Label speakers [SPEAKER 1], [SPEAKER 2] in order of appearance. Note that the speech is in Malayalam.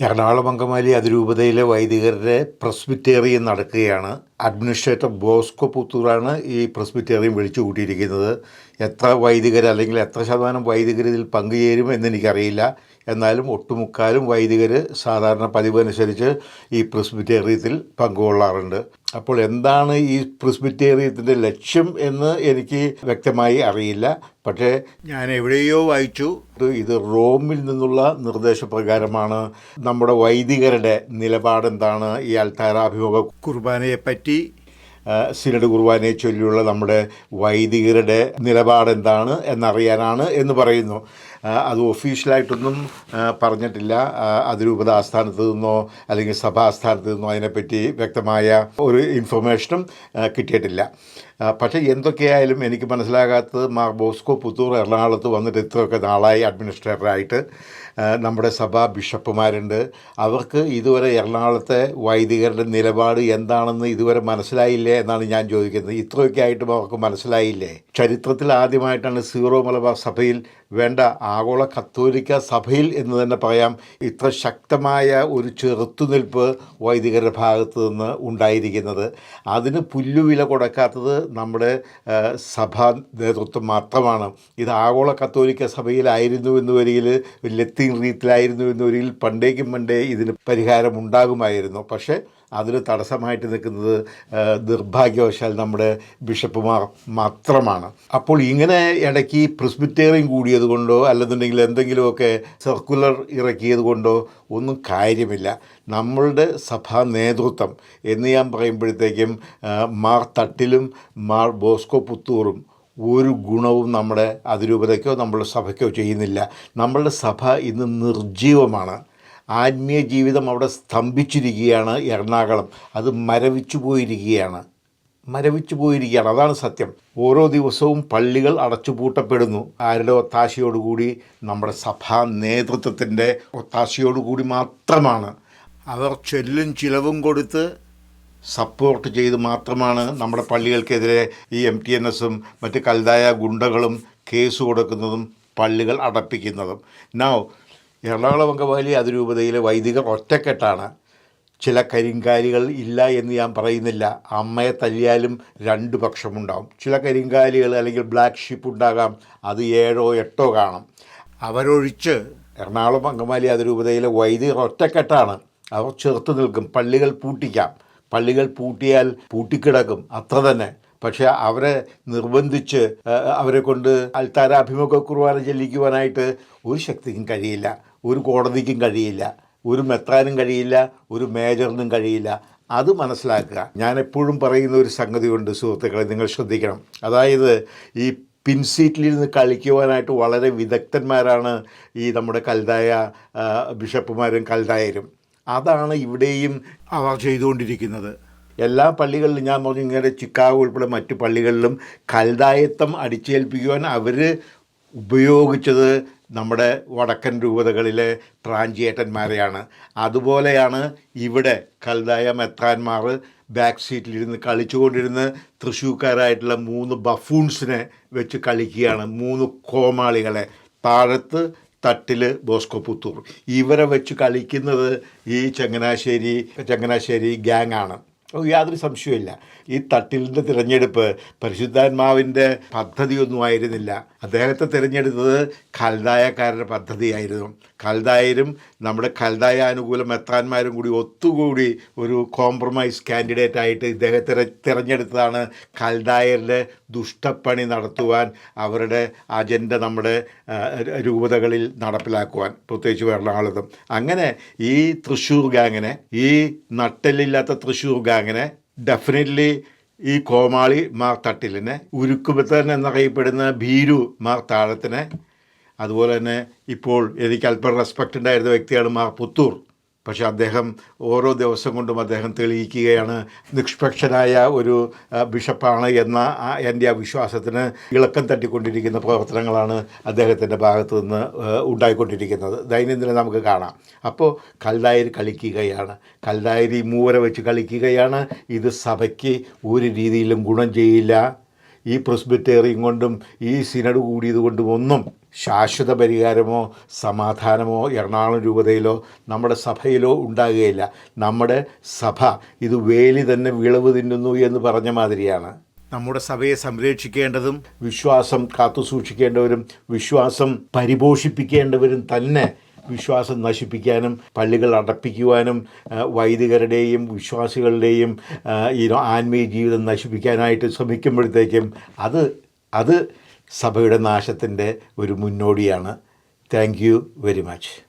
[SPEAKER 1] എറണാകുളം അങ്കമാലി അതിരൂപതയിലെ വൈദികരുടെ പ്രസ്ബിറ്റേറിയൻ നടക്കുകയാണ്. അഡ്മിനിസ്ട്രേറ്റർ ബോസ്കോ പുത്തൂറാണ് ഈ പ്രസ്ബിറ്റേറിയം വിളിച്ചു കൂട്ടിയിരിക്കുന്നത്. എത്ര വൈദികർ അല്ലെങ്കിൽ എത്ര ശതമാനം വൈദികർ ഇതിൽ പങ്കുചേരും എന്നെനിക്കറിയില്ല എന്നാലും ഒട്ടുമുക്കാലും വൈദികർ സാധാരണ പതിവനുസരിച്ച് ഈ പ്രസ്ബിറ്റേറിയത്തിൽ പങ്കുകൊള്ളാറുണ്ട്. അപ്പോൾ എന്താണ് ഈ പ്രിസ്ബിറ്റേറിയത്തിന്റെ ലക്ഷ്യം എന്ന് എനിക്ക് വ്യക്തമായി അറിയില്ല. പക്ഷേ ഞാൻ എവിടെയോ വായിച്ചു ഇത് റോമിൽ നിന്നുള്ള നിർദ്ദേശപ്രകാരമാണ് നമ്മുടെ വൈദികരുടെ നിലപാടെന്താണ് ഈ അൽത്താരാഭിമുഖ കുർബാനയെ പറ്റി സിനഡ് കുർബാനയെ ചൊല്ലിയുള്ള നമ്മുടെ വൈദികരുടെ നിലപാടെന്താണ് എന്നറിയാനാണ് എന്ന് പറയുന്നു. അത് ഒഫീഷ്യലായിട്ടൊന്നും പറഞ്ഞിട്ടില്ല. അതിരൂപത ആസ്ഥാനത്ത് നിന്നോ അല്ലെങ്കിൽ സഭാ ആസ്ഥാനത്ത് നിന്നോ അതിനെപ്പറ്റി വ്യക്തമായ ഒരു ഇൻഫർമേഷനും കിട്ടിയിട്ടില്ല. പക്ഷേ എന്തൊക്കെയായാലും എനിക്ക് മനസ്സിലാകാത്തത് മാർ ബോസ്കോ പുത്തൂർ എറണാകുളത്ത് വന്നിട്ട് ഇത്രയൊക്കെ നാളായി അഡ്മിനിസ്ട്രേറ്ററായിട്ട് നമ്മുടെ സഭാ ബിഷപ്പുമാരുണ്ട്. അവർക്ക് ഇതുവരെ എറണാകുളത്തെ വൈദികരുടെ നിലപാട് എന്താണെന്ന് ഇതുവരെ മനസ്സിലായില്ലേ എന്നാണ് ഞാൻ ചോദിക്കുന്നത്. ഇത്രയൊക്കെ ആയിട്ടും അവർക്ക് മനസ്സിലായില്ലേ? ചരിത്രത്തിൽ ആദ്യമായിട്ടാണ് സീറോ മലബാർ സഭയിൽ വേണ്ട ആഗോള കത്തോലിക്ക സഭയിൽ എന്ന് തന്നെ പറയാം ഇത്ര ശക്തമായ ഒരു ചെറുത്തുനിൽപ്പ് വൈദികരുടെ ഭാഗത്ത് നിന്ന് ഉണ്ടായിരിക്കുന്നത്. അതിന് പുല്ലുവില കൊടുക്കാത്തത് നമ്മുടെ സഭാ നേതൃത്വം മാത്രമാണ്. ഇത് ആഗോള കത്തോലിക്ക സഭയിലായിരുന്നു എന്ന് വരികിൽ ലത്തീൻ റീത്തിലായിരുന്നു എന്ന് വരികിൽ പണ്ടേക്കും പണ്ടേ ഇതിന് പരിഹാരം ഉണ്ടാകുമായിരുന്നു. പക്ഷേ അതിന് തടസ്സമായിട്ട് നിൽക്കുന്നത് നിർഭാഗ്യവശാൽ നമ്മുടെ ബിഷപ്പുമാർ മാത്രമാണ്. അപ്പോൾ ഇങ്ങനെ ഇടയ്ക്ക് പ്രിസ്ബിറ്റേറിയം കൂടിയത് കൊണ്ടോ അല്ലെന്നുണ്ടെങ്കിൽ എന്തെങ്കിലുമൊക്കെ സർക്കുലർ ഇറക്കിയത് കൊണ്ടോ ഒന്നും കാര്യമില്ല. നമ്മളുടെ സഭാ നേതൃത്വം എന്ന് ഞാൻ പറയുമ്പോഴത്തേക്കും മാർ തട്ടിലും മാർ ബോസ്കോ പുത്തൂറും ഒരു ഗുണവും നമ്മുടെ അതിരൂപതയ്ക്കോ നമ്മുടെ സഭയ്ക്കോ ചെയ്യുന്നില്ല. നമ്മളുടെ സഭ ഇന്ന് നിർജീവമാണ് ആത്മീയ ജീവിതം അവിടെ സ്തംഭിച്ചിരിക്കുകയാണ് എറണാകുളം. അത് മരവിച്ചു പോയിരിക്കുകയാണ്. മരവിച്ചു പോയിരിക്കുകയാണ്. അതാണ് സത്യം. ഓരോ ദിവസവും പള്ളികൾ അടച്ചുപൂട്ടപ്പെടുന്നു. ആരുടെ ഒത്താശയോടുകൂടി? നമ്മുടെ സഭാ നേതൃത്വത്തിന്റെ ഒത്താശയോടുകൂടി മാത്രമാണ്. അവർ ചെല്ലും ചിലവും കൊടുത്ത് സപ്പോർട്ട് ചെയ്ത് മാത്രമാണ് നമ്മുടെ പള്ളികൾക്കെതിരെ ഈ എം ടി എൻ എസും മറ്റ് കൽതായ ഗുണ്ടകളും കേസ് കൊടുക്കുന്നതും പള്ളികൾ അടപ്പിക്കുന്നതും. നാവ് എറണാകുളം അങ്കമാലി അതിരൂപതയിലെ വൈദികർ ഒറ്റക്കെട്ടാണ്. ചില കരിങ്കാലികൾ ഇല്ല എന്ന് ഞാൻ പറയുന്നില്ല. അമ്മയെ തല്ലിയാലും രണ്ട് പക്ഷമുണ്ടാവും. ചില കരിങ്കാലികൾ അല്ലെങ്കിൽ ബ്ലാക്ക് ഷിപ്പ് ഉണ്ടാകാം. അത് ഏഴോ എട്ടോ കാണും. അവരൊഴിച്ച് എറണാകുളം അങ്കമാലി അതിരൂപതയിലെ വൈദികർ ഒറ്റക്കെട്ടാണ്. അവർ ചെറുത്ത് നിൽക്കും. പള്ളികൾ പൂട്ടിക്കാം. പള്ളികൾ പൂട്ടിയാൽ പൂട്ടിക്കിടക്കും. അത്ര തന്നെ. പക്ഷേ അവരെ നിർബന്ധിച്ച് അവരെ കൊണ്ട് അൽത്താരാഭിമുഖ കുർബാന ചെല്ലിക്കുവാനായിട്ട് ഒരു ശക്തിക്കും കഴിയില്ല. ഒരു കോടതിക്കും കഴിയില്ല. ഒരു മെത്രാനും കഴിയില്ല ഒരു മേജറിനും കഴിയില്ല. അത് മനസ്സിലാക്കുക. ഞാൻ എപ്പോഴും പറയുന്ന ഒരു സംഗതിയുണ്ട് സുഹൃത്തുക്കളെ നിങ്ങൾ ശ്രദ്ധിക്കണം. അതായത് ഈ പിൻസീറ്റിലിരുന്ന് കളിക്കുവാനായിട്ട് വളരെ വിദഗ്ധന്മാരാണ് ഈ നമ്മുടെ കൽതായ ബിഷപ്പുമാരും കൽതായരും. അതാണ് ഇവിടെയും അവർ ചെയ്തുകൊണ്ടിരിക്കുന്നത്. എല്ലാ പള്ളികളിലും ഞാൻ പറഞ്ഞു ഇങ്ങനെ ചിക്കാഗോ ഉൾപ്പെടെ മറ്റു പള്ളികളിലും കൽതായത്വം അടിച്ചേൽപ്പിക്കുവാൻ അവർ ഉപയോഗിച്ചത് നമ്മുടെ വടക്കൻ രൂപതകളിലെ പ്രാഞ്ചിയേട്ടന്മാരെയാണ്. അതുപോലെയാണ് ഇവിടെ കൽതായ മെത്രാന്മാർ ബാക്ക് സീറ്റിലിരുന്ന് കളിച്ചുകൊണ്ടിരുന്ന് തൃശ്ശൂക്കാരായിട്ടുള്ള മൂന്ന് ബഫൂൺസിനെ വെച്ച് കളിക്കുകയാണ്. മൂന്ന് കോമാളികളെ. താഴത്ത് തട്ടിൽ ബോസ്കോ പുത്തൂർ. ഇവരെ വെച്ച് കളിക്കുന്നത് ഈ ചങ്ങനാശ്ശേരി ചങ്ങനാശ്ശേരി ഗ്യാങ് ആണ്. ഓ, യാതൊരു സംശയമില്ല ഈ തട്ടിലിന്റെ തിരഞ്ഞെടുപ്പ് പരിശുദ്ധാത്മാവിന്റെ പദ്ധതിയൊന്നും ആയിരുന്നില്ല. അദ്ദേഹത്തെ തിരഞ്ഞെടുത്തത് കൽതായക്കാരുടെ പദ്ധതിയായിരുന്നു. കൽതായരും നമ്മുടെ കൽതായ അനുകൂല മെത്താന്മാരും കൂടി ഒത്തുകൂടി ഒരു കോംപ്രമൈസ് കാൻഡിഡേറ്റ് ആയിട്ട് ഇദ്ദേഹത്തെ തിരഞ്ഞെടുത്തതാണ് കൽതായരുടെ ദുഷ്ടപ്പണി നടത്തുവാൻ അവരുടെ അജണ്ട നമ്മുടെ രൂപതകളിൽ നടപ്പിലാക്കുവാൻ പ്രത്യേകിച്ച് എറണാകുളത്തും. അങ്ങനെ ഈ തൃശ്ശൂർ ഗാങ്ങിനെ ഈ നട്ടലില്ലാത്ത തൃശ്ശൂർ ഗാങ്ങിനെ ഡെഫിനറ്റ്ലി ഈ കോമാളി മാർ തട്ടിലിനെ ഉരുക്കുബത്തൻ എന്നറിയപ്പെടുന്ന ഭീരു മാർ താഴത്തിനെ. അതുപോലെ തന്നെ ഇപ്പോൾ എനിക്ക് അല്പം റെസ്പെക്റ്റ് ഉണ്ടായിരുന്ന വ്യക്തിയാണ് മാർ പുത്തൂർ. പക്ഷെ അദ്ദേഹം ഓരോ ദിവസം കൊണ്ടും അദ്ദേഹം തെളിയിക്കുകയാണ്. നിഷ്പക്ഷനായ ഒരു ബിഷപ്പാണ് എന്ന എന്റെ ആ വിശ്വാസത്തിന് ഇളക്കം തട്ടിക്കൊണ്ടിരിക്കുന്ന പ്രവർത്തനങ്ങളാണ് അദ്ദേഹത്തിന്റെ ഭാഗത്തു നിന്ന് ഉണ്ടായിക്കൊണ്ടിരിക്കുന്നത്. ദൈനംദിനം നമുക്ക് കാണാം. അപ്പോൾ കൽതായർ കളിക്കുകയാണ്. കൽതായർ മൂവര മൂവരെ വെച്ച് കളിക്കുകയാണ്. ഇത് സഭയ്ക്ക് ഒരു രീതിയിലും ഗുണം ചെയ്യില്ല. ഈ പ്രസ്ബിറ്റേറിയും കൊണ്ടും ഈ സിനഡ് കൂടിയത് കൊണ്ടും ഒന്നും ശാശ്വത പരിഹാരമോ സമാധാനമോ എറണാകുളം രൂപതയിലോ നമ്മുടെ സഭയിലോ ഉണ്ടാകുകയില്ല. നമ്മുടെ സഭ ഇത് വേലി തന്നെ വിളവ് തിന്നുന്നു എന്ന് പറഞ്ഞ മാതിരിയാണ്. നമ്മുടെ സഭയെ സംരക്ഷിക്കേണ്ടതും വിശ്വാസം കാത്തു സൂക്ഷിക്കേണ്ടവരും വിശ്വാസം പരിപോഷിപ്പിക്കേണ്ടവരും തന്നെ വിശ്വാസം നശിപ്പിക്കാനും പള്ളികൾ അടപ്പിക്കുവാനും വൈദികരുടെയും വിശ്വാസികളുടെയും ഈ ആത്മീയ ജീവിതം നശിപ്പിക്കാനായിട്ട് ശ്രമിക്കുമ്പോഴത്തേക്കും അത് അത് സഭയുടെ നാശത്തിന്റെ ഒരു മുന്നോടിയാണ്. Thank you very much.